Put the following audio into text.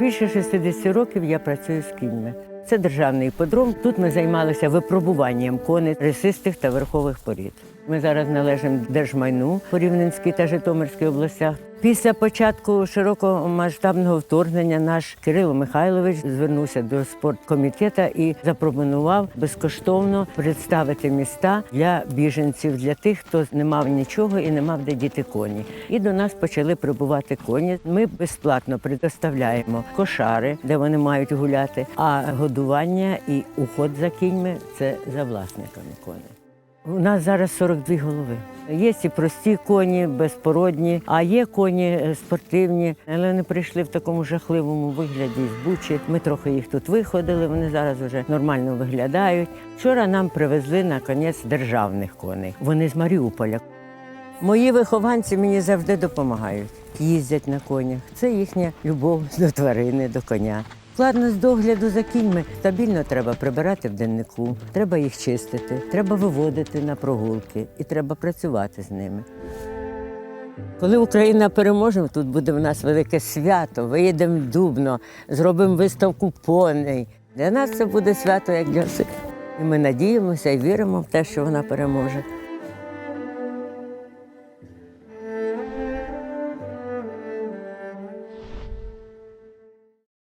Більше 60 років я працюю з кіньми. Це державний подром. Тут ми займалися випробуванням коней ресистих та верхових порід. Ми зараз належимо держмайну по Рівненській та Житомирській областях. Після початку широкомасштабного вторгнення наш Кирило Михайлович звернувся до спорткомітету і запропонував безкоштовно представити міста для біженців, для тих, хто не мав нічого і не мав де діти коні. І до нас почали прибувати коні. Ми безплатно предоставляємо кошари, де вони мають гуляти, а годування і уход за кіньми це за власниками коней. У нас зараз 42 голови. Є і прості коні, безпородні, а є коні е, спортивні, але вони прийшли в такому жахливому вигляді з бучі. Ми трохи їх тут виходили, вони зараз вже нормально виглядають. Вчора нам привезли наконець державних коней. Вони з Маріуполя. Мої вихованці мені завжди допомагають. Їздять на конях. Це їхня любов до тварини, до коня. Складність догляду за кіньми стабільно треба прибирати в деннику, треба їх чистити, треба виводити на прогулки і треба працювати з ними. Коли Україна переможе, тут буде в нас велике свято. Виїдемо в Дубно, зробимо виставку поней. Для нас це буде свято як для всіх. І ми надіємося і віримо в те, що вона переможе.